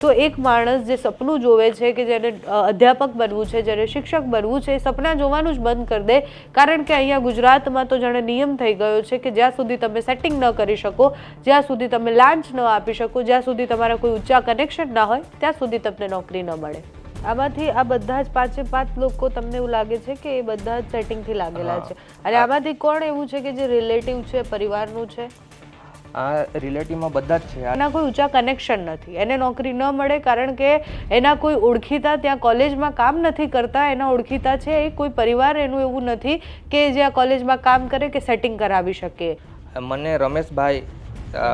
તો એક માણસ જે સપનું જોવે છે કે જેને અધ્યાપક બનવું છે જેને શિક્ષક બનવું છે એ સપના જોવાનું જ બંધ કરી દે. કારણ કે અહીંયા ગુજરાતમાં તો જાણે નિયમ થઈ ગયો છે કે જ્યાં સુધી તમે સેટિંગ ન કરી શકો જ્યાં સુધી તમે લાંચ ન આપી શકો જ્યાં સુધી તમારા કોઈ ઊંચા કનેક્શન ના હોય ત્યાં સુધી તમને નોકરી ન મળે. આમાંથી આ બધા જ પાંચે પાંચ લોકો તમને એવું લાગે છે કે એ બધા જ સેટિંગથી લાગેલા છે. અને આમાંથી કોણ એવું છે કે જે રિલેટિવ છે પરિવારનું છે? આ રિલેટિવમાં બધા જ છે. એના કોઈ ઊંચા કનેક્શન નથી. એને નોકરી ન મળે કારણ કે એના કોઈ ઓળખીતા ત્યાં કોલેજમાં કામ નથી કરતા. એના ઓળખીતા છે એ કોઈ પરિવાર એનું એવું નથી કે જે આ કોલેજમાં કામ કરે કે સેટિંગ કરાવી શકે. મને રમેશભાઈ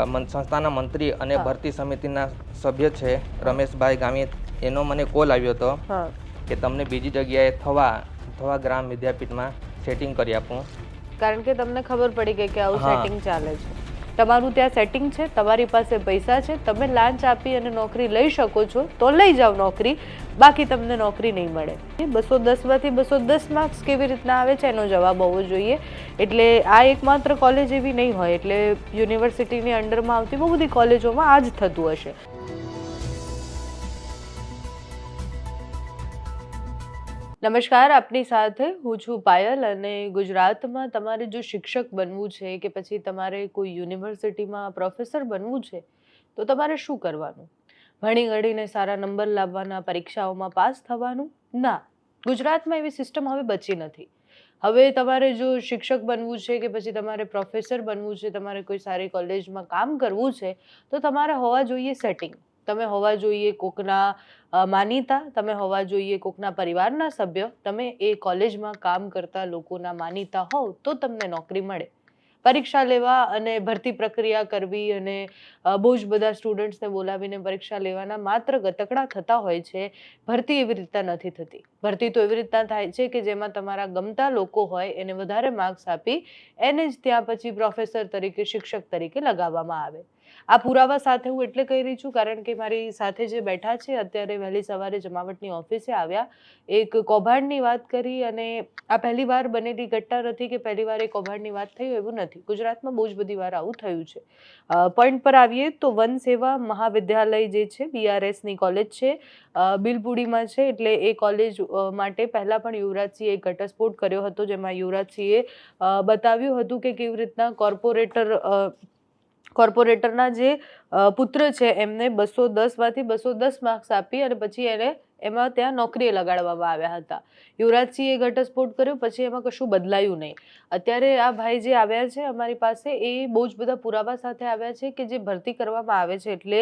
મન- સંસ્થાના મંત્રી અને ભરતી સમિતિના સભ્ય છે રમેશભાઈ ગામી એનો મને કોલ આવ્યો હતો કે તમને બીજી જગ્યાએ થવા થવા ગ્રામ વિદ્યાપીઠમાં સેટિંગ કરી આપું. કારણ કે તમને ખબર પડી ગઈ કે આવું સેટિંગ ચાલે છે. તમારું ત્યાં સેટિંગ છે, તમારી પાસે પૈસા છે, તમે લાંચ આપી અને નોકરી લઈ શકો છો, તો લઈ જાઓ નોકરી, બાકી તમને નોકરી નહીં મળે. બસો દસમાંથી બસો દસ માર્ક્સ કેવી રીતના આવે છે, એનો જવાબ હોવો જોઈએ. એટલે આ એકમાત્ર કોલેજ એવી નહીં હોય, એટલે યુનિવર્સિટીની અંડરમાં આવતી બહુ બધી કોલેજોમાં આ જ થતું હશે. નમસ્કાર, આપની સાથે હું છું પાયલ અને ગુજરાતમાં તમારે જો શિક્ષક બનવું છે કે પછી તમારે કોઈ યુનિવર્સિટીમાં પ્રોફેસર બનવું છે, તો તમારે શું કરવાનું? ભણી ગણીને સારા નંબર લાવવાના, પરીક્ષાઓમાં પાસ થવાનું? ના, ગુજરાતમાં એવી સિસ્ટમ હવે બચી નથી. હવે તમારે જો શિક્ષક બનવું છે કે પછી તમારે પ્રોફેસર બનવું છે, તમારે કોઈ સારી કોલેજમાં કામ કરવું છે, તો તમારે હોવા જોઈએ સેટિંગ. તમે હોવા જોઈએ કોકના માનીતા, તમે હોવા જોઈએ કોકના પરિવારના સભ્ય, તમે એ કોલેજમાં કામ કરતા લોકોના માનીતા હોવ તો તમને નોકરી મળે. પરીક્ષા લેવા અને ભરતી પ્રક્રિયા કરવી અને બહુ જ બધા સ્ટુડન્ટ્સને બોલાવીને પરીક્ષા લેવાના માત્ર ગતકડા થતા હોય છે, ભરતી એવી રીતના નથી થતી. ભરતી તો એવી રીતના થાય છે કે જેમાં તમારા ગમતા લોકો હોય એને વધારે માર્ક્સ આપી, એને જ ત્યાં પછી પ્રોફેસર તરીકે, શિક્ષક તરીકે લગાવવામાં આવે. આ પુરાવા સાથે હું એટલે કહી રહી છું, કારણ કે મારી સાથે જે બેઠા છે, અત્યારે વહેલી સવારે જમાવટની ઓફિસે આવ્યા. એક કૌભાંડની વાત કરી અને આ પહેલી વાર બનેલી ઘટના નથી કે પહેલી વાર એ કૌભાંડની વાત થઈ હોય એવું નથી. ગુજરાતમાં બહુ જ બધી વાર આવું થયું છે. પોઈન્ટ પર આવીએ તો વન સેવા મહાવિદ્યાલય જે છે બીઆરએસની કોલેજ છે. બિલપુડીમાં છે, એટલે એ કોલેજ માટે પહેલાં પણ યુવરાજસિંહે એક ઘટસ્ફોટ કર્યો હતો, જેમાં યુવરાજસિંહે બતાવ્યું હતું કે કેવી રીતના કોર્પોરેટર કોર્પોરેટરના જે પુત્ર છે એમને બસો દસમાંથી બસો દસ માર્ક્સ આપી અને પછી એને એમાં ત્યાં નોકરીએ લગાડવામાં આવ્યા હતા. યુવરાજસિંહે ઘટસ્ફોટ કર્યો, પછી એમાં કશું બદલાયું નહીં. અત્યારે આ ભાઈ જે આવ્યા છે, અમારી પાસે એ બહુ જ બધા પુરાવા સાથે આવ્યા છે કે જે ભરતી કરવામાં આવે છે. એટલે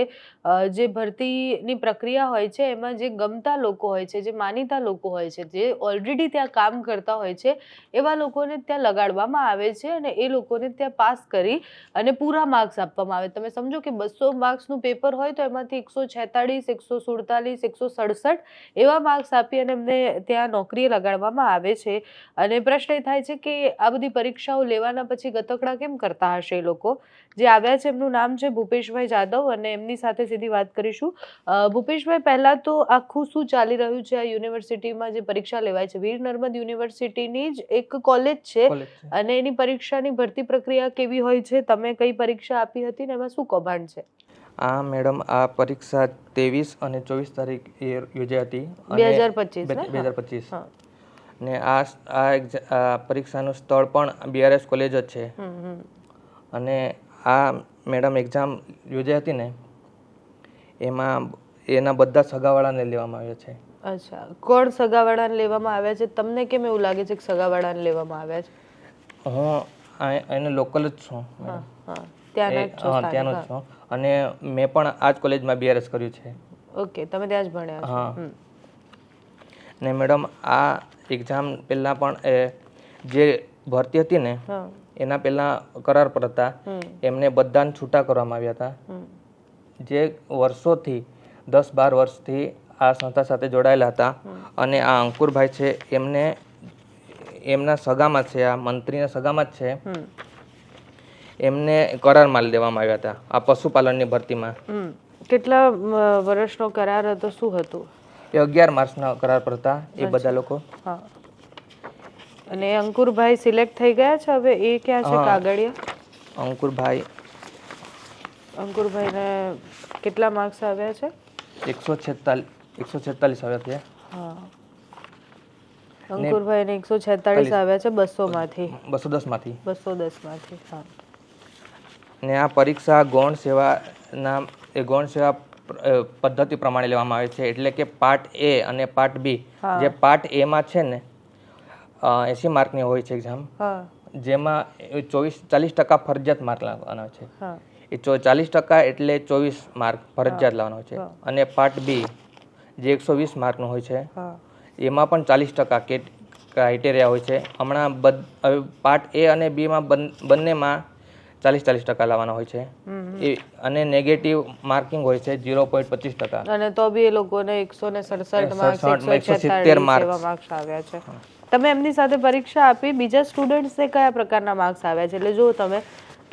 જે ભરતીની પ્રક્રિયા હોય છે, એમાં જે ગમતા લોકો હોય છે, જે માનીતા લોકો હોય છે, જે ઓલરેડી ત્યાં કામ કરતા હોય છે, એવા લોકોને ત્યાં લગાડવામાં આવે છે અને એ લોકોને ત્યાં પાસ કરી અને પૂરા માર્ક્સ આપવામાં આવે. તમે સમજો કે બસો માર્ક્સનું પેપર હોય તો એમાંથી એકસો છેતાળીસ, એકસો સુડતાલીસ, એકસો સડસઠ એવા માર્ક્સ આપી અને એમને ત્યાં નોકરીએ લગાડવામાં આવે છે. અને પ્રશ્ન એ થાય છે કે આ બધી પરીક્ષાઓ લેવાના પછી ગતકડા કેમ કરતા હશે એ લોકો? જે આવ્યા છે એમનું નામ છે ભૂપેશભાઈ જાદવ અને એમની સાથે સીધી વાત કરીશું. ભૂપેશભાઈ પહેલાં તો આખું શું ચાલી રહ્યું છે આ યુનિવર્સિટીમાં જે પરીક્ષા લેવાય છે? વીર નર્મદ યુનિવર્સિટીની જ એક કોલેજ છે. કોલેજ છે. અને એની પરીક્ષાની ભરતી પ્રક્રિયા કેવી હોય છે? તમે કઈ પરીક્ષા આપી હતી ને એમાં શું કૌભાંડ છે? આ મેડમ આ પરીક્ષા ત્રેવીસ અને ચોવીસ તારીખ એ યોજાઈ હતી બે હજાર પચીસ બે ને? હજાર પચીસ. ને આ આ પરીક્ષાનું સ્થળ પણ બીઆરએસ કોલેજ જ છે. અને આ મેડમ એક્ઝામ યોજાઈ હતી ને એમાં એના બધા સગાવાળાને લેવામાં આવ્યા છે. અચ્છા. કોણ સગાવાળાને લેવામાં આવ્યા છે? તમને કેમ એવું લાગે છે કે સગાવાળાને લેવામાં આવ્યા છે? હું એને લોકલ જ છું હા હા. ત્યાંના જ છો ત્યાંનો જ છું. અને મેં પણ આ જ કોલેજમાં બીઆરએસ કર્યું છે. ઓકે તમે ત્યાં જ ભણ્યા છો. હા. ને મેડમ આ એક્ઝામ પહેલાં પણ એ જે ભરતી હતી ને એના પહેલાં કરાર પર હતા. એમને બધાને છૂટા કરવામાં આવ્યા હતા. જે વર્ષોથી દસ બાર વર્ષથી આ સંસ્થા સાથે જોડાયેલા હતા. અને આ અંકુરભાઈ છે એમને એમના સગામાં છે આ મંત્રીના સગામાં જ છે. એમને કરાર માલ દેવામાં આવ્યા હતા આ પશુપાલનની ભરતીમાં. કેટલા વર્ષનો કરાર હતો શું હતું? એ અગિયાર માર્ચના કરાર પર હતા એ બધા લોકો. અને અંકુરભાઈ સિલેક્ટ થઈ ગયા છે હવે? એ ક્યાં છે કાગળિયા? અંકુરભાઈ. અંકુરભાઈને કેટલા માર્ક્સ આવ્યા છે? એકસો છેતાલીસ એકસો છેતાલીસ આવ્યા છે. હા. અંકુરભાઈને એકસો છેતાળીસ આવ્યા છે બસો માંથી બસો દસમાંથી બસો દસમાંથી હા. ને આ પરીક્ષા ગૌણ સેવાના એ ગૌણ સેવા પદ્ધતિ પ્રમાણે લેવામાં આવે છે. એટલે કે પાર્ટ એ અને પાર્ટ બી. જે પાર્ટ એમાં છે ને એસી માર્કની હોય છે એક્ઝામ જેમાં ચોવીસ ચાલીસ ટકા ફરજિયાત માર્ક લાવવાના હોય છે. એ ચો ચાલીસ ટકા એટલે ચોવીસ માર્ક ફરજિયાત લાવવાનો હોય છે. અને પાર્ટ બી જે એકસો વીસ માર્કનું હોય છે એમાં પણ ચાલીસ ટકા કે ક્રાઇટેરિયા હોય છે. હમણાં બધ પાર્ટ એ અને બીમાં બંનેમાં ચાલીસ ચાલીસ ટકા લાવવાના હોય છે. એ અને નેગેટિવ માર્કિંગ હોય છે ઝીરો પોઈન્ટ પચીસ ટકા. અને તો બી એ લોકોને એકસો ને સડસઠ માર્ક્સ એકસો 170 છેતાળીસ marks. એવા માર્ક્સ આવ્યા છે. તમે એમની સાથે પરીક્ષા આપી બીજા સ્ટુડન્ટ્સને કયા પ્રકારના માર્ક્સ આવ્યા છે? એટલે જો તમે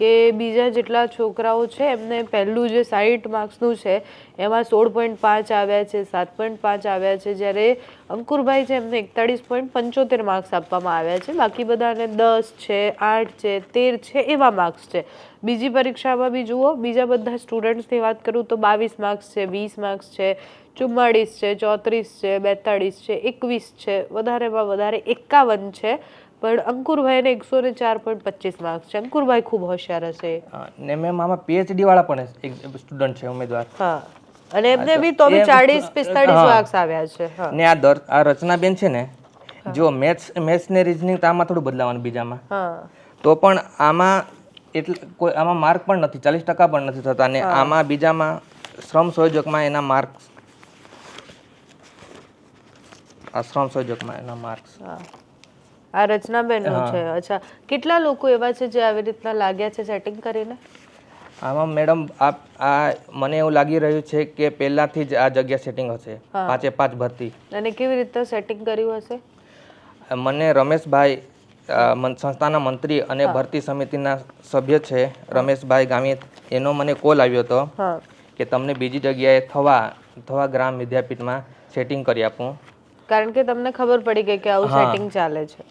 કે બીજા જેટલા છોકરાઓ છે, એમને પહેલું જે સાઈઠ માર્ક્સનું છે, એમાં સોળ પોઈન્ટ પાંચ આવ્યા છે, સાત પોઈન્ટ પાંચ આવ્યા છે, જ્યારે અંકુરભાઈ છે, એમને એકતાળીસ પોઈન્ટ પંચોતેર માર્ક્સ આપવામાં આવ્યા છે. બાકી બધાને દસ છે, આઠ છે, તેર છે, એવા માર્ક્સ છે. બીજી પરીક્ષામાં બી જુઓ, બીજા બધા સ્ટુડન્ટ્સની વાત કરું તો બાવીસ માર્ક્સ છે, વીસ માર્ક્સ છે, ચુમ્માળીસ છે, ચોત્રીસ છે, બેતાળીસ છે, એકવીસ છે, વધારેમાં વધારે એકાવન છે. પણ અંકુરભાઈને એકસો ને ચાર પોઈન્ટ પચીસ માર્ક્સ છે. અંકુરભાઈ ખૂબ હોશિયાર હશે. ને મેમ આમાં પીએચડી વાળા પણ એક સ્ટુડન્ટ છે ઉમેદવાર. હા. અને એમને બી તો બી ચાળીસ પિસ્તાળીસ માર્ક્સ આવ્યા છે ને આ દર આ રચનાબેન છે ને જો મેથ્સ મેથ્સ ને રિઝનિંગ તો આમાં થોડું બદલાવાનું બીજામાં. તો પણ આમાં એટલે કોઈ આમાં માર્ક પણ નથી ચાલીસ ટકા પણ નથી થતા ને આમાં બીજામાં શ્રમ સંયોજકમાં એના માર્ક્સ આ શ્રમ સંયોજકમાં એના માર્ક્સ આ રચનાબેનનું છે. અચ્છા કેટલા લોકો એવા છે જે આવી રીતના લાગ્યા છે સેટિંગ કરીને? આમાં મેડમ આ આ મને એવું લાગી રહ્યું છે કે પહેલાથી જ આ જગ્યા સેટિંગ હશે. પાંચે પાંચ ભરતી. અને કેવી રીતે સેટિંગ કર્યું હશે? મને રમેશભાઈ સંસ્થાના મંત્રી અને ભરતી સમિતિના સભ્ય છે રમેશભાઈ ગામી એનો મને કોલ આવ્યો હતો કે તમને બીજી જગ્યાએ થવા થવા ગ્રામ વિદ્યાપીઠમાં સેટિંગ કરી આપું. કારણ કે તમને ખબર પડી ગઈ કે આવું સેટિંગ ચાલે છે.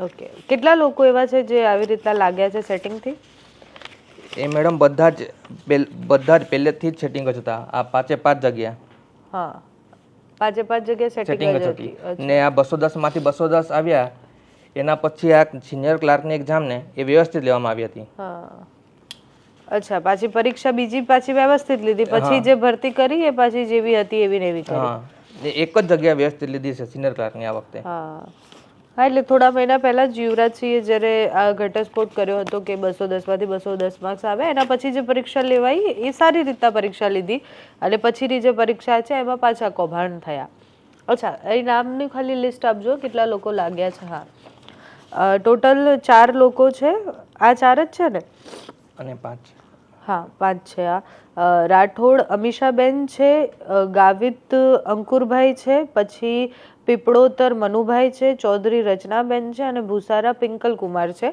ઓકે કેટલા લોકો એવા છે જે આવી રીતના લાગ્યા છે સેટિંગથી એ મેડમ બધા જ બધા જ પહેલેથી જ સેટિંગ જ હતા. આ પાંચે પાંચ જગ્યા. હા. પાંચે પાંચ જગ્યાએ સેટિંગ જ હતી. ને આ બસો દસમાંથી બસો દસ આવ્યા એના પછી આ સિનિયર ક્લાર્કની એક્ઝામને એ વ્યવસ્થિત લેવામાં આવી હતી. હા. અચ્છા પાછી પરીક્ષા બીજી પાછી વ્યવસ્થિત લીધી. પછી જે ભરતી કરી એ પાછી જેવી હતી એવી ને એવી કરી. એક જ જગ્યા વ્યવસ્થિત લીધી છે સિનિયર ક્લાર્કની આ વખતે. હા. હા એટલે થોડા મહિના પહેલા જ યુવરાજસિંહે જ્યારે આ ઘટસ્ફોટ કર્યો હતો કે બસો દસમાંથી બસો દસ માર્ક્સ આવે એના પછી જે પરીક્ષા લેવાઈ એ સારી રીતના પરીક્ષા લીધી. અને પછીની જે પરીક્ષા છે એમાં પાછા કૌભાંડ થયા. અચ્છા એ નામની ખાલી લિસ્ટ આપજો કેટલા લોકો લાગ્યા છે હા. ટોટલ ચાર લોકો છે. આ ચાર જ છે ને? અને પાંચ. હા પાંચ છે આ રાઠોડ અમીષાબેન છે ગાવિત અંકુરભાઈ છે પછી પીપળોતર મનુભાઈ છે ચૌધરી રચનાબેન છે અને ભૂસારા પિંકલ કુમાર છે.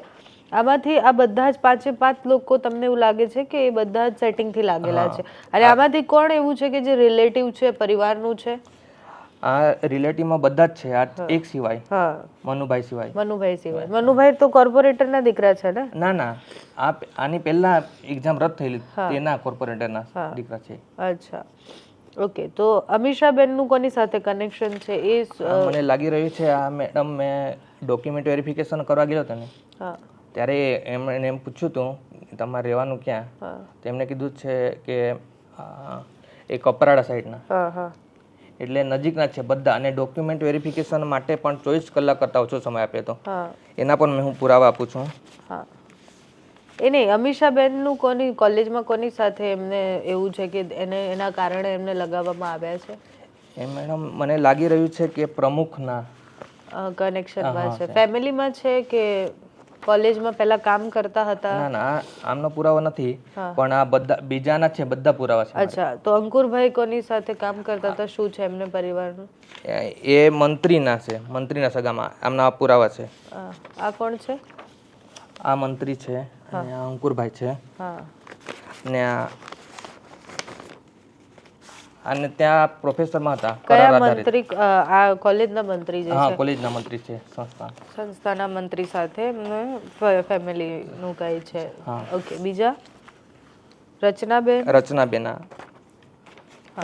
આમાંથી આ બધા જ પાંચે પાંચ લોકો તમને એવું લાગે છે કે એ બધા જ સેટિંગથી લાગેલા છે. અને આમાંથી કોણ એવું છે કે જે રિલેટિવ છે પરિવારનું છે? આ રિલેટિવમાં બધા જ છે. આ એક સિવાય. હા. મનુભાઈ સિવાય. મનુભાઈ સિવાય. મનુભાઈ તો કોર્પોરેટરના દીકરા છે ને? ના ના. આ આની પહેલા એક્ઝામ રદ થયેલી. તેના કોર્પોરેટરના દીકરા છે. અચ્છા. ઓકે તો અમીષાબેનનું કોની સાથે કનેક્શન છે? એ મને લાગી રહ્યું છે આ મેડમ મેં ડોક્યુમેન્ટ વેરિફિકેશન કરવા ગયો હતો ને. હા. ત્યારે એમણે એમ પૂછ્યું હતું તમારે રહેવાનું ક્યાં? તેમણે તો કીધું છે કે એ કપરાડા સાઈડના. હા હા. એટલે નજીકના છે બધા. અને ડોક્યુમેન્ટ વેરિફિકેશન માટે પણ ચોવીસ કલાક કરતાં ઓછો સમય આપે તો. એના પણ મેં હું પુરાવા આપું છું. હા. એ નહીં અમીષાબેનનું કોની કોલેજમાં કોની સાથે એમને એવું છે કે એને એના કારણે એમને લગાવવામાં આવ્યા છે? એ મેડમ મને લાગી રહ્યું છે કે પ્રમુખના. કનેક્શનમાં છે. ફેમિલીમાં છે કે કોલેજમાં પહેલા કામ કરતા હતા? ના ના આમનો પુરાવો નથી પણ આ બધા બીજાના છે બધા પુરાવા છે અચ્છા તો અંકુરભાઈ કોની સાથે કામ કરતા હતા? શું છે એમને પરિવારનું? એ- મંત્રીના છે મંત્રીના સગામાં આમના પુરાવા છે. આ કોણ છે? આ મંત્રી છે અને આ અંકુરભાઈ છે. હા. ને આ અને ત્યાં પ્રોફેસરમાં હતા કયા મંત્રી આ કોલેજના મંત્રી જે હા કોલેજના મંત્રી છે સંસ્થા. સંસ્થાના મંત્રી સાથે ફેમિલી ફેમિલીનું કઈ છે. ઓકે બીજા? રચનાબેન? રચનાબેના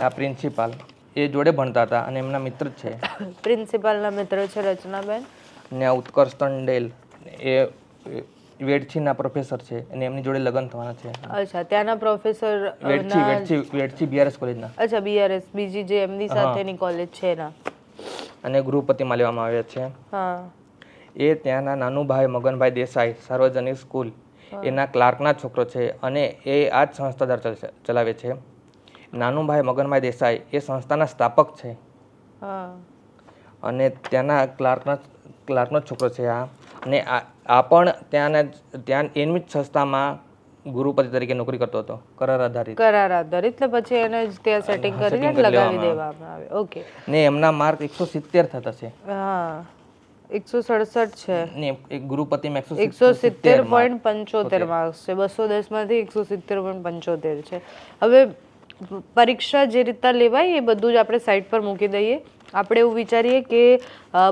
આ પ્રિન્સિપાલ. એ જોડે ભણતા હતા અને એમના મિત્ર છે. પ્રિન્સિપાલના મિત્ર છે રચનાબેન? ને ઉત્કર્ષ ટંડેલ એ એ વેડછીના પ્રોફેસર છે અને એમની જોડે લગ્ન થવાના છે. અચ્છા ત્યાંના પ્રોફેસર વેડછી વેડછી વેડછી બીઆરએસ કોલેજના અચ્છા બીઆરએસ બીજી જે એમની સાથેની કોલેજ છે એના. અને ગૃહપતિમાં લેવામાં આવ્યા છે. હા. એ ત્યાંના નાનું ભાઈ મગનભાઈ દેસાઈ સાર્વજનિક સ્કૂલ. એના ક્લાર્કના છોકરો છે અને એ આ જ સંસ્થા દ્વારા ચલાવે છે. નાનુભાઈ મગનભાઈ દેસાઈ એ સંસ્થાના સ્થાપક છે. હા. અને ત્યાંના ક્લાર્કના ક્લાર્કનો છોકરો છે આ. અને આ પણ ત્યાંના ત્યાં એની જ સંસ્થામાં ગુરુપતિ તરીકે નોકરી કરતો હતો કરાર આધારિત. કરાર આધારિત એટલે પછી એને જ ત્યાં સેટિંગ કરીને કરી લગાવી દેવામાં આવે. ઓકે ને એમના માર્ક એકસો સિત્તેર થતા છે. હા. એકસો સડસઠ છે. ને એક ગુરુપતિ માં એકસો સિત્તેર પોઈન્ટ પંચોતેર માર્ક્સ છે. બસો દસમાંથી એકસો સિત્તેર પોઈન્ટ પંચોતેર છે. હવે પરીક્ષા જે રીતના લેવાય એ બધું જ આપણે સાઈડ પર મૂકી દઈએ. આપણે એવું વિચારીએ કે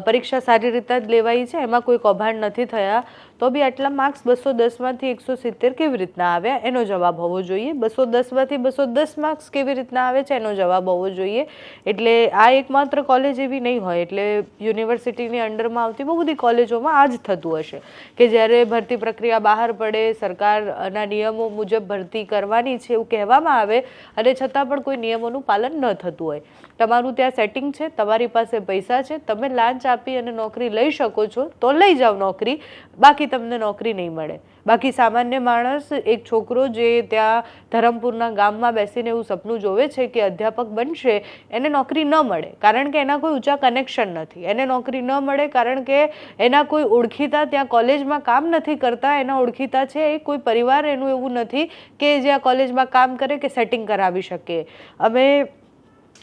પરીક્ષા સારી રીતના જ લેવાઈ છે, એમાં કોઈ કૌભાંડ નથી થયા. તો બી આટલા માર્ક્સ બસો દસમાંથી એકસો સિત્તેર કેવી રીતના આવ્યા? એનો જવાબ હોવો જોઈએ. બસો દસમાંથી બસો દસ માર્ક્સ કેવી રીતના આવે છે? એનો જવાબ હોવો જોઈએ. એટલે આ એકમાત્ર કોલેજ એવી નહીં હોય. એટલે યુનિવર્સિટીની અંડરમાં આવતી બહુ બધી કોલેજોમાં આ જ થતું હશે કે જ્યારે ભરતી પ્રક્રિયા બહાર પડે સરકારના નિયમો મુજબ ભરતી કરવાની છે એવું કહેવામાં આવે, અને છતાં પણ કોઈ નિયમોનું પાલન ન થતું હોય. તમારું ત્યાં સેટિંગ છે, તમારી પાસે પૈસા છે, તમે લાંચ આપી અને નોકરી લઈ શકો છો, તો લઈ જાઓ નોકરી. બાકી તમને નોકરી નહીં મળે. બાકી સામાન્ય માણસ, એક છોકરો જે ત્યાં ધરમપુરના ગામમાં બેસીને એવું સપનું જોવે છે કે અધ્યાપક બનશે, એને નોકરી ન મળે. કારણ કે એના કોઈ ઊંચા કનેક્શન નથી. એને નોકરી ન મળે કારણ કે એના કોઈ ઓળખીતા ત્યાં કોલેજમાં કામ નથી કરતા. એના ઓળખીતા છે એ કોઈ પરિવાર એનું એવું નથી કે જે આ કોલેજમાં કામ કરે કે સેટિંગ કરાવી શકે. અમે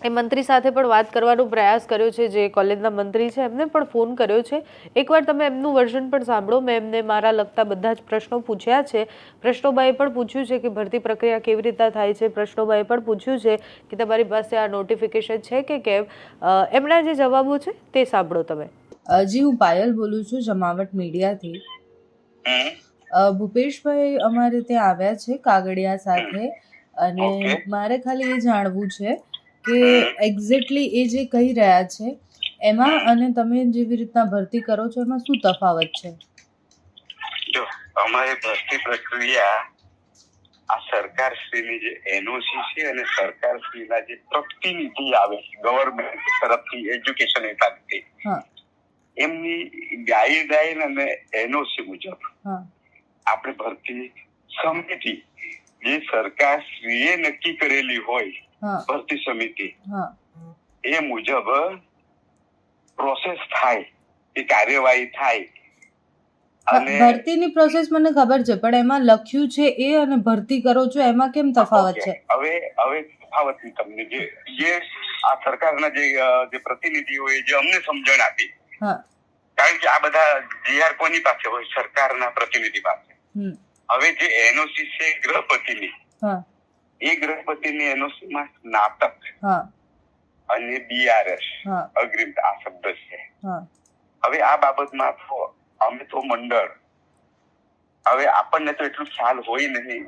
એ મંત્રી સાથે પણ વાત કરવાનો પ્રયાસ કર્યો છે જે કોલેજના મંત્રી છે એમને પણ ફોન કર્યો છે. એકવાર તમે એમનું વર્ઝન પણ સાંભળો. મેં એમને મારા લગતા બધા જ પ્રશ્નો પૂછ્યા છે. પ્રશ્નોભાઈએ પણ પૂછ્યું છે કે ભરતી પ્રક્રિયા કેવી રીતે થાય છે. પ્રશ્નોભાઈએ પણ પૂછ્યું છે કે તમારી પાસે આ નોટિફિકેશન છે કે કેમ? એમના જે જવાબો છે તે સાંભળો તમે. જી હું પાયલ બોલું છું જમાવટ મીડિયાથી. ભૂપેશભાઈ અમારે ત્યાં આવ્યા છે કાગડિયા સાથે. અને મારે ખાલી એ જાણવું છે કે એક્ઝેક્ટલી એ જે કહી રહ્યા છે એમાં અને તમે જેવી રીતના ભરતી કરો છો એમાં શું તફાવત છે? જો અમારી ભરતી પ્રક્રિયા આ સરકારશ્રીની જે એનઓસી છે અને સરકારશ્રીના જે પ્રતિનિધિ આવે છે ગવર્મેન્ટ તરફથી એજ્યુકેશન વિભાગથી એમની ગાઈડલાઈન અને એનઓસી મુજબ આપણે ભરતી સમિતિ જે સરકારશ્રીએ નક્કી કરેલી હોય ભરતી સમિતિ. એ મુજબ પ્રોસેસ થાય એ કાર્યવાહી થાય. ભરતીની પ્રોસેસ મને ખબર છે પણ એમાં લખ્યું છે એ અને ભરતી કરો છો એમાં કેમ તફાવત છે? હવે હવે તફાવતની તમને જે જે આ સરકારના જે જે પ્રતિનિધિઓ જે અમને સમજણ આપી. કારણ કે આ બધા જીઆર કોની પાસે હોય? સરકારના પ્રતિનિધિ પાસે. હવે જે એનઓસી છે ગૃહપતિની હા. એ ગૃહપતિની એનઓસી માં સ્નાતક અને બીઆરએસ અગ્રિમ આ શબ્દ છે. હવે આ બાબતમાં તો અમે તો મંડળ. હવે આપણને તો એટલું ખ્યાલ હોય નહીં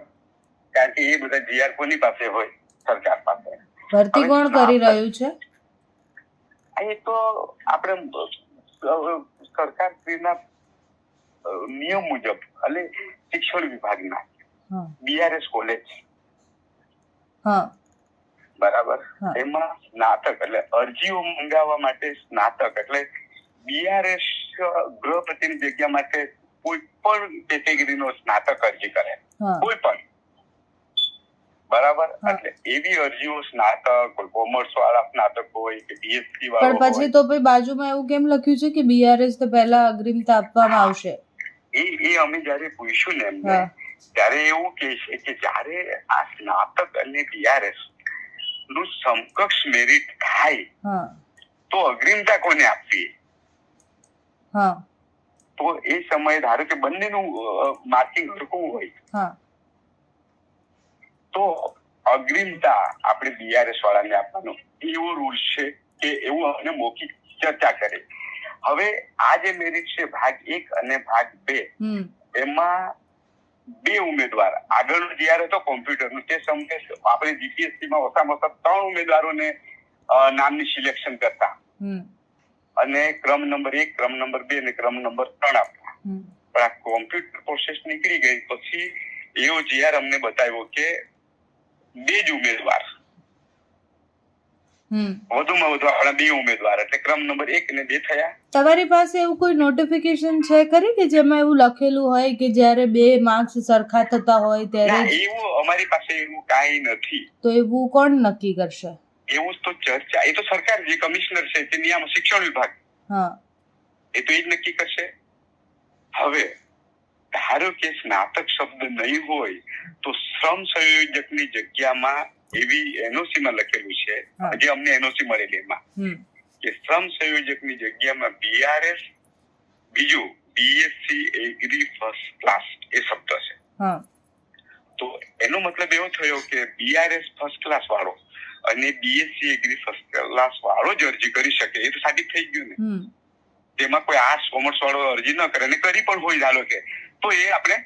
કારણ કે એ બધા જીઆર કોની પાસે હોય? સરકાર પાસે. ભરતી કોણ કરી રહ્યું છે? એ તો આપણે સરકાર શ્રીના નિયમ મુજબ એટલે શિક્ષણ વિભાગના. બીઆરએસ કોલેજ બરાબર? એમાં સ્નાતક એટલે અરજીઓ મંગાવવા માટે સ્નાતક એટલે બીઆરએસ ગૃહપતિની જગ્યા માટે કોઈ પણ કેટેગરીનો સ્નાતક અરજી કરે. કોઈ પણ બરાબર. એટલે એવી અરજીઓ સ્નાતક કોઈ કોમર્સ વાળા સ્નાતક હોય કે બીએસસી પણ પછી તો ભાઈ બાજુમાં એવું કેમ લખ્યું છે કે બીઆરએસ તો પહેલા અગ્રિમતા આપવામાં આવશે? એ એ અમે જ્યારે પૂછ્યું ને એમને. ત્યારે એવું કે છે કે જ્યારે આ સ્નાતક અને બીઆરએસનું સમકક્ષ મેરિટ થાય તો અગ્રિમતા કોને આપવી? તો એ સમયે ધારો કે બંનેનું માર્કિંગ સરખું હોય તો અગ્રિમતા આપણે બીઆરએસ વાળાને આપવાનો. એવો રૂલ છે કે એવું અમને મૌખિક ચર્ચા કરે. હવે આ જે મેરિટ છે ભાગ એક અને ભાગ બે એમાં બે ઉમેદવાર. આગળ જયારે હતો કોમ્પ્યુટરનું તે સમયે આપણે જીપીએસસીમાં ઓછામાં ઓછા ત્રણ ઉમેદવારોને નામની સિલેક્શન કરતા. અને ક્રમ નંબર એક ક્રમ નંબર બે અને ક્રમ નંબર ત્રણ આપતા પણ આ કોમ્પ્યુટર પ્રોસેસ નીકળી ગઈ. પછી એવો જીઆર અમને બતાવ્યો કે બે જ ઉમેદવાર વધુમાં વધુ આપણા બે ઉમેદવાર એટલે ક્રમ નંબર એક અને બે થયા. તમારી પાસે એવું કોઈ નોટિફિકેશન છે ખરી કે જેમાં એવું લખેલું હોય કે જ્યારે બે માર્ક્સ સરખા થતા હોય ત્યારે એવું અમારી પાસે એવું કાંઈ નથી. તો એવું કોણ નક્કી કરશે? એવું તો ચર્ચા એ તો સરકાર જે કમિશનર છે તે નિયમ શિક્ષણ વિભાગ. હા. એ તો એ જ નક્કી કરશે. હવે ધારો કે સ્નાતક શબ્દ નહીં હોય તો શ્રમ સંયોજકની જગ્યામાં એવી એનઓસી માં લખેલું છે. જે અમને એનઓસી મળેલી એમાં. કે શ્રમ સંયોજકની જગ્યામાં બીઆરએસ બીજું બીએસસી એગ્રી ફર્સ્ટ ક્લાસ એ શબ્દ છે. તો એનો મતલબ એવો થયો કે બીઆરએસ ફર્સ્ટ ક્લાસ વાળો અને બીએસસી એગ્રી ફર્સ્ટ ક્લાસ વાળો જ અરજી કરી શકે. એ તો સાબિત થઈ ગયું ને. તેમાં કોઈ આર્ટ્સ કોમર્સ વાળો અરજી ન કરે અને કરી પણ હોય ધારો કે. તો એ આપણે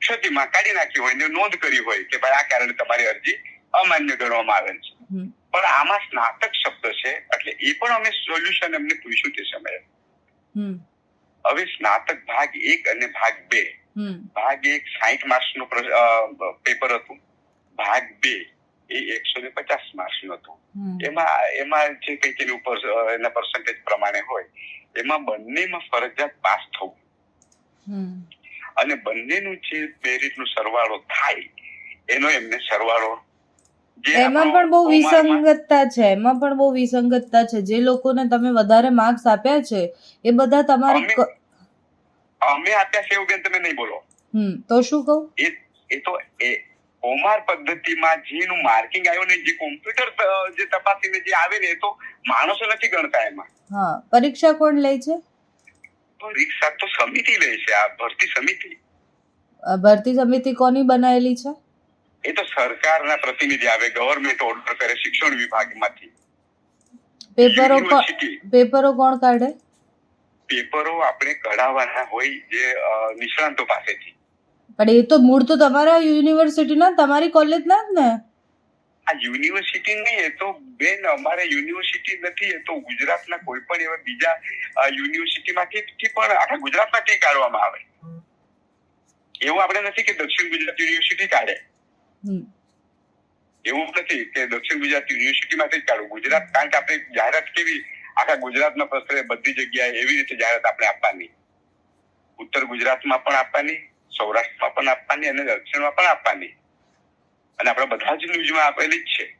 ક્ષતિમાં કાઢી નાખી હોય ને નોંધ કરી હોય કે ભાઈ આ કારણે તમારી અરજી અમાન્ય ગણવામાં આવેલ છે. પણ આમાં સ્નાતક શબ્દ છે એટલે એ પણ અમે સોલ્યુશન એમને પૂછ્યું તે સમયે. હવે સ્નાતક ભાગ એક અને ભાગ બે. ભાગ એક સાહીઠ માર્ક્સનું પેપર હતું. ભાગ બે એ એકસો ને પચાસ માર્ક્સનું હતું એમાં એમાં જે કઈ તેની ઉપર એના પર્સન્ટેજ પ્રમાણે હોય એમાં બંનેમાં ફરજિયાત પાસ થવું. અને બંનેનું જે મેરિટનું સરવાળો થાય એનો એમને સરવાળો એમાં પણ બહુ વિસંગતતા છે એમાં પણ બહુ વિસંગતતા છે. જે લોકોને તમે વધારે માર્ક્સ આપ્યા છે એ બધા તમારે અમે- આપ્યા છે એવું બેન તમે નહીં બોલો. હમ તો શું કહું? એ એ તો એ કૌમાર પદ્ધતિમાં જેનું માર્કિંગ આવ્યું ને જે કોમ્પ્યુટર જે તપાસીને જે આવે ને એ તો માણસો નથી ગણતા એમાં. હા પરીક્ષા કોણ લે છે? પરીક્ષા તો સમિતિ લે છે આ ભરતી સમિતિ. ભરતી સમિતિ કોની બનાવેલી છે? એ તો સરકારના પ્રતિનિધિ આવે ગવર્મેન્ટ ઓર્ડર કરે શિક્ષણ વિભાગમાંથી. પેપરો પેપરો કોણ કાઢે? પેપરો આપણે કઢાવવાના હોય જે નિષ્ણાંતો પાસેથી. પણ એ તો મૂળ તો તમારા યુનિવર્સિટીના તમારી કોલેજના જ ને? આ યુનિવર્સિટી નહીં એ તો બેન અમારે યુનિવર્સિટી નથી એ તો ગુજરાતના કોઈ પણ એવા બીજા યુનિવર્સિટીમાંથી પણ આખા ગુજરાતમાંથી કાઢવામાં આવે. એવું આપણે નથી કે દક્ષિણ ગુજરાત યુનિવર્સિટી કાઢે. એવું નથી કે દક્ષિણ ગુજરાત યુનિવર્સિટીમાંથી જ કાઢવું ગુજરાત કારણ કે આપણે જાહેરાત કેવી? આખા ગુજરાતમાં પ્રસરે બધી જગ્યાએ એવી રીતે જાહેરાત આપણે આપવાની. ઉત્તર ગુજરાતમાં પણ આપવાની સૌરાષ્ટ્રમાં પણ આપવાની અને દક્ષિણમાં પણ આપવાની. અને આપણે બધા જ ન્યૂઝમાં આપેલી જ છે.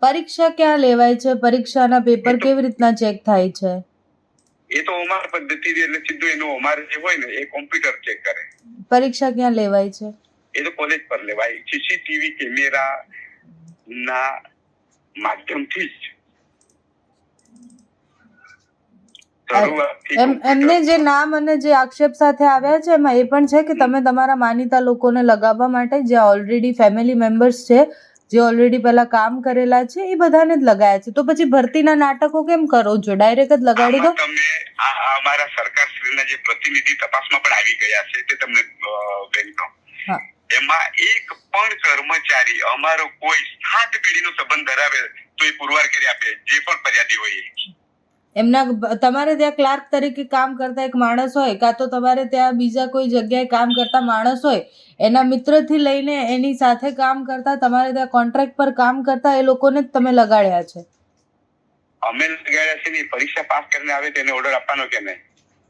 પરીક્ષા ક્યાં લેવાય છે? પરીક્ષાના પેપર કેવી રીતના ચેક થાય છે? એ તો ઓમાર પદ્ધતિ એટલે સીધું એનું ઓમાર જે હોય ને એ કોમ્પ્યુટર ચેક કરે. પરીક્ષા ક્યાં લેવાય છે? એ તો કોલેજ પર લેવાય. સીસીટીવી કેમેરા ના માધ્યમથી જ એમને જે નામ અને જે આક્ષેપ સાથે આવ્યા છે એમાં એ પણ છે કે તમે તમારા માનીતા લોકોને લગાવવા માટે જે ઓલરેડી ફેમિલી મેમ્બર્સ છે જે ઓલરેડી પહેલા કામ કરેલા છે એ બધાને જ લગાયા છે. તો પછી ભરતીના નાટકો કેમ કરો છો? ડાયરેક્ટ જ લગાડી દો. તમે અમારા સરકાર અમારા જે પ્રતિનિધિ તપાસમાં પણ આવી ગયા છે તે તમને બેન એમાં એક પણ કર્મચારી અમારો કોઈ સાત પેઢીનો સંબંધ ધરાવે તો એ પુરવાર કરી આપે જે પણ ફરિયાદી હોય એમના તમારે ત્યાં ક્લાર્ક તરીકે કામ કરતા એક માણસ હોય કાં તો તમારે ત્યાં બીજા કોઈ જગ્યાએ કામ કરતા માણસ હોય એના મિત્રથી લઈને એની સાથે કામ કરતા તમારે ત્યાં કોન્ટ્રાક્ટ પર કામ કરતા એ લોકોને જ તમે લગાડ્યા છે? અમે લગાડ્યા છે ને પરીક્ષા પાસ કરીને આવે તેને ઓર્ડર આપવાનો કે નહીં?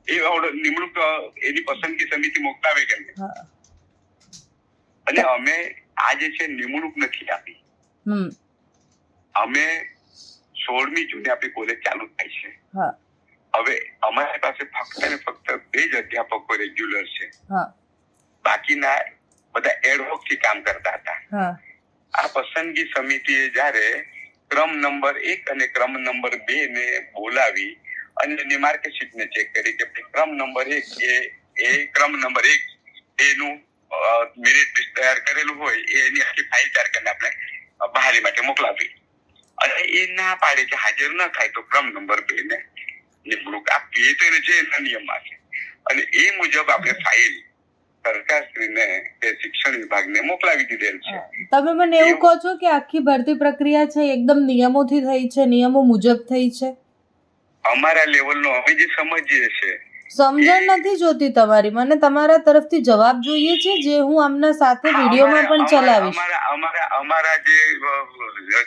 એ ઓર્ડર નિમણૂક એની પસંદગી સમિતિ મોકલાવે કે નહીં? અને અમે આ જે છે નિમણૂક નથી આપી. અમે સોળમી જૂને આપણી કોલેજ ચાલુ થાય છે. હવે અમારી પાસે ફક્ત ને ફક્ત બે જ અધ્યાપકો રેગ્યુલર છે. બાકીના બધા એડહોકથી કામ કરતા હતા. આ પસંદગી સમિતિએ જ્યારે ક્રમ નંબર એક અને ક્રમ નંબર બે ને બોલાવી અને એની માર્કશીટ ને ચેક કરી કે ક્રમ નંબર એક એ એ ક્રમ નંબર એક એનું મેરિટ લિસ્ટ તૈયાર કરેલું હોય એ એની આખી ફાઇલ તૈયાર કરીને આપણે બહારી માટે મોકલાવી. અને એ ના પાડે કે હાજર ન થાય તો ક્રમ નંબર બે ને નિમણૂક આપવી એ તો એને જે એના નિયમમાં છે અને એ મુજબ આપણે ફાઇલ સરકારશ્રીને કે શિક્ષણ વિભાગને મોકલાવી દીધેલ છે. તમે મને એવું કહો છો કે આખી ભરતી પ્રક્રિયા છે એકદમ નિયમોથી થઈ છે નિયમો મુજબ થઈ છે? અમારા લેવલનો અમે જે સમજીએ છે સમજણ નથી જોતી તમારી. મને તમારા તરફથી જવાબ જોઈએ છે જે હું આમના સાથે વિડીયોમાં પણ ચલાવીશ. અમારા અમારા જે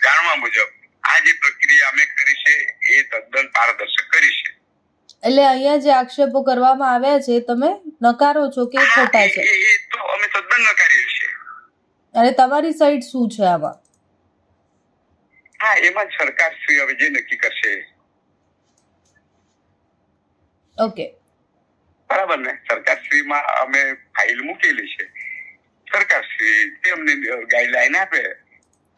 જાણવા મુજબ આ જે પ્રક્રિયા અમે કરી છે એ તદ્દન પારદર્શક કરી છે. એટલે અહીંયા જે આક્ષેપો કરવામાં આવ્યા છે તમે નકારો છો કે ખોટા છે? એ તો અમે તદ્દન નકારીએ છીએ. અને તમારી સાઈડ શું છે આમાં? હા એમાં સરકાર શ્રી હવે જે નક્કી કરશે. ઓકે. બરાબર ને? સરકાર શ્રીમાં અમે ફાઇલ મૂકેલી છે. સરકારશ્રી જે અમને ગાઈડલાઈન આપે,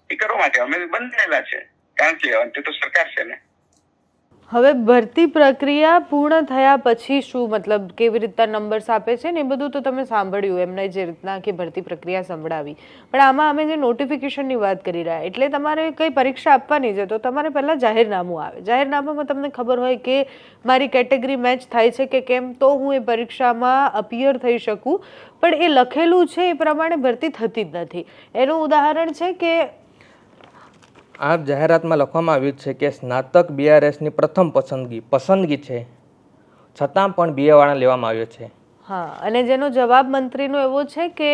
એ કરવા માટે અમે બંધાયેલા છે. કારણ કે અંતે તો સરકાર છે ને? હવે ભરતી પ્રક્રિયા પૂર્ણ થયા પછી શું મતલબ કેવી રીતના નંબર્સ આપે છે ને એ બધું તો તમે સાંભળ્યું એમને જે રીતના કે ભરતી પ્રક્રિયા સંભળાવી. પણ આમાં અમે જે નોટિફિકેશનની વાત કરી રહ્યા, એટલે તમારે કઈ પરીક્ષા આપવાની છે તો તમારે પહેલાં જાહેરનામું આવે. જાહેરનામામાં તમને ખબર હોય કે મારી કેટેગરી મેચ થાય છે કે કેમ તો હું એ પરીક્ષામાં અપિયર થઈ શકું. પણ એ લખેલું છે એ પ્રમાણે ભરતી થતી જ નથી. એનું ઉદાહરણ છે કે આ જાહેરાતમાં લખવામાં આવ્યું છે કે સ્નાતક બીઆરએસની પ્રથમ પસંદગી પસંદગી છે. છતાં પણ બીએવાળા લેવામાં આવ્યો છે. હા, અને જેનો જવાબ મંત્રીનો એવો છે કે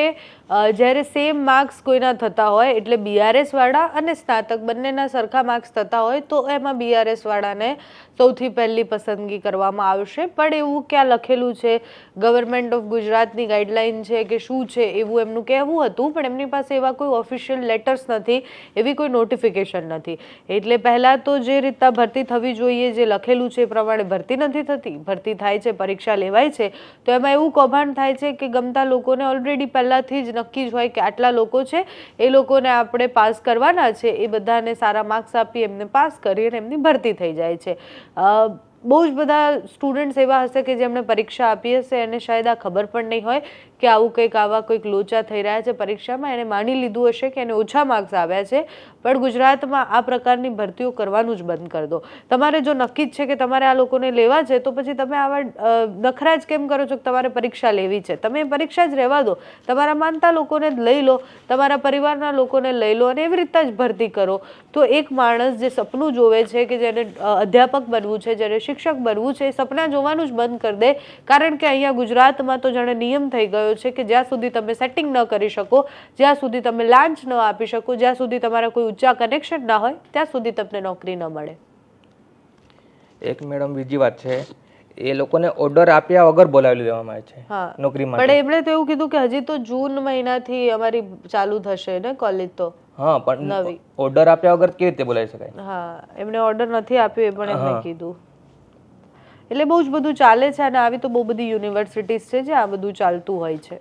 જ્યારે સેમ માર્ક્સ કોઈના થતા હોય, એટલે બીઆરએસ વાળા અને સ્નાતક બંનેના સરખા માર્ક્સ થતા હોય, તો એમાં બીઆરએસ વાળાને સૌથી પહેલી પસંદગી કરવામાં આવશે. પણ એવું ક્યાં લખેલું છે? ગવર્મેન્ટ ઓફ ગુજરાતની ગાઈડલાઇન છે કે શું છે એવું એમનું કહેવું હતું, પણ એમની પાસે એવા કોઈ ઓફિશિયલ લેટર્સ નથી, એવી કોઈ નોટિફિકેશન નથી. એટલે પહેલાં તો જે રીતના ભરતી થવી જોઈએ, જે લખેલું છે એ પ્રમાણે ભરતી નથી થતી. ભરતી થાય છે, પરીક્ષા લેવાય છે, તો એમાં એવું કૌભાંડ થાય છે કે ગમતા લોકોને ઓલરેડી પહેલાંથી જ નક્કી જ હોય કે આટલા લોકો છે, એ લોકોને આપણે પાસ કરવાના છે, એ બધાને સારા માર્ક્સ આપી એમને પાસ કરી અને એમની ભરતી થઈ જાય છે. બહુ જ બધા સ્ટુડન્ટ્સ એવા હશે કે જેમણે પરીક્ષા આપી હશે અને શાયદ આ ખબર પણ નહીં હોય કે આવું કંઈક આવા કોઈક લોચા થઈ રહ્યા છે પરીક્ષામાં એને માની લીધું હશે કે એને ઓછા માર્ક્સ આવ્યા છે, પણ ગુજરાતમાં આ પ્રકારની ભરતીઓ કરવાનું જ બંધ કરી દો. તમારે જો નક્કી જ છે કે તમારે આ લોકોને લેવા છે, તો પછી તમે આવા નખરા જ કેમ કરો છો કે તમારે પરીક્ષા લેવી છે? તમે પરીક્ષા જ રહેવા દો. તમારા માનતા લોકોને જ લઈ લો, તમારા પરિવારના લોકોને લઈ લો અને એવી રીતના જ ભરતી કરો. તો એક માણસ જે સપનું જોવે છે કે જેને અધ્યાપક બનવું છે, જેને શિક્ષક બનવું છે, એ સપના જોવાનું જ બંધ કરી દે. કારણ કે અહીંયા ગુજરાતમાં તો જાણે નિયમ થઈ ગયો છે કે જ્યાં સુધી તમે સેટિંગ ન કરી શકો જ્યાં સુધી તમે લાંચ ન આપી શકો જ્યાં સુધી તમારા કોઈ ઊંચા કનેક્શન ના હોય ત્યાં સુધી તમને નોકરી ન મળે. એક મેડમ બીજી વાત છે એ લોકોને ઓર્ડર આપ્યા વગર બોલાવી લેવામાં આવે છે હા. નોકરી પણ એમણે તો એવું કીધું કે હજી તો જૂન મહિનાથી અમારી ચાલુ થશે ને કોલેજ તો. હા પણ. ઓર્ડર આપ્યા વગર કેવી રીતે બોલાવી શકાય? હા એમને ઓર્ડર નથી આપ્યો એ પણ એમને કીધું. એટલે બહુ જ બધું ચાલે છે અને આવી તો બહુ બધી યુનિવર્સિટીઝ છે જે આ બધું ચાલતું હોય છે.